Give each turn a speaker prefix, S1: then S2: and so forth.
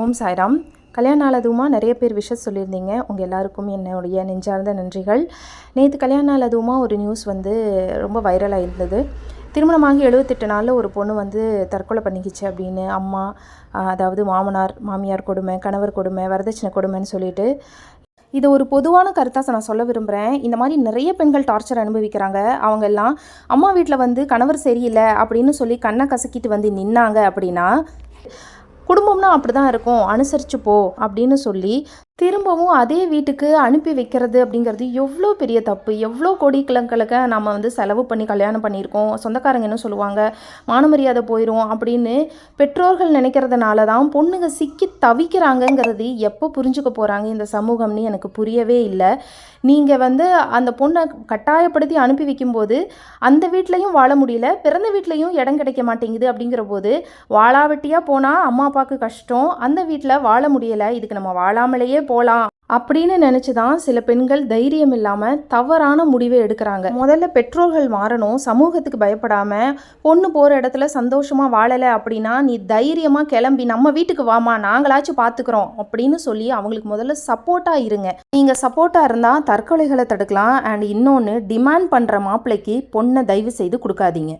S1: ஓம் சாய்ராம். கல்யாண நாள் நிறைய பேர் விஷஸ் சொல்லியிருந்தீங்க. உங்கள் எல்லாருக்கும் என்னுடைய நெஞ்சார்ந்த நன்றிகள். நேற்று கல்யாண நாள் அதுவுமா ஒரு நியூஸ் வந்து ரொம்ப வைரலாக இருந்தது திருமணமாகி எழுபத்தெட்டு நாளில் ஒரு பொண்ணு வந்து தற்கொலை பண்ணிக்கிச்சு அப்படின்னு அம்மா அதாவது மாமனார் மாமியார் கொடுமை கணவர் கொடுமை வரதட்சணை கொடுமைன்னு சொல்லிட்டு. இதை ஒரு பொதுவான கருத்தாக நான் சொல்ல விரும்புகிறேன் இந்த மாதிரி நிறைய பெண்கள் டார்ச்சர் அனுபவிக்கிறாங்க. அவங்க எல்லாம் அம்மா வீட்டில் வந்து கணவர் சரியில்லை அப்படின்னு சொல்லி கண்ணை கசக்கிட்டு வந்து நின்னாங்க அப்படின்னா குடும்பம்னா அப்படி தான் இருக்கும். அனுசரித்து போ அப்படின்னு சொல்லி திரும்பவும் அதே வீட்டுக்கு அனுப்பி வைக்கிறது அப்படிங்கிறது எவ்வளோ பெரிய தப்பு. எவ்வளோ கோடிக்கணக்கில் நம்ம வந்து செலவு பண்ணி கல்யாணம் பண்ணியிருக்கோம். சொந்தக்காரங்க என்ன சொல்லுவாங்க? மானமரியாதை போயிடும் அப்படின்னு பெற்றோர்கள் நினைக்கிறதுனால தான் பொண்ணுங்க சிக்கி தவிக்கிறாங்கங்கிறது எப்போ புரிஞ்சுக்க போகிறாங்க இந்த சமூகம்னு எனக்கு புரியவே இல்லை. நீங்கள் வந்து அந்த பொண்ணை கட்டாயப்படுத்தி அனுப்பி வைக்கும்போது அந்த வீட்லேயும் வாழ முடியல பிறந்த வீட்லேயும் இடம் கிடைக்க மாட்டேங்குது அப்படிங்கிற போது வாழாவட்டியாக போனால் அம்மா அப்பாவுக்கு கஷ்டம் அந்த வீட்டில் வாழ முடியலை இதுக்கு நம்ம வாழாமலேயே போகலாம் அப்படின்னு நினச்சி தான் சில பெண்கள் தைரியம் இல்லாமல் தவறான முடிவை எடுக்கிறாங்க. முதல்ல பெற்றோர்கள் மாறணும் சமூகத்துக்கு பயப்படாமல் பொண்ணு போகிற இடத்துல சந்தோஷமாக வாழலை அப்படின்னா நீ தைரியமாக கிளம்பி நம்ம வீட்டுக்கு வாமா நாங்களாச்சும் பார்த்துக்குறோம் அப்படின்னு சொல்லி அவங்களுக்கு முதல்ல சப்போர்ட்டாக இருங்க. நீங்கள் சப்போர்ட்டாக இருந்தால் தற்கொலைகளை தடுக்கலாம் அண்ட் இன்னொன்று டிமாண்ட் பண்ணுற மாப்பிள்ளைக்கு பொண்ணை தயவு செய்து கொடுக்காதீங்க.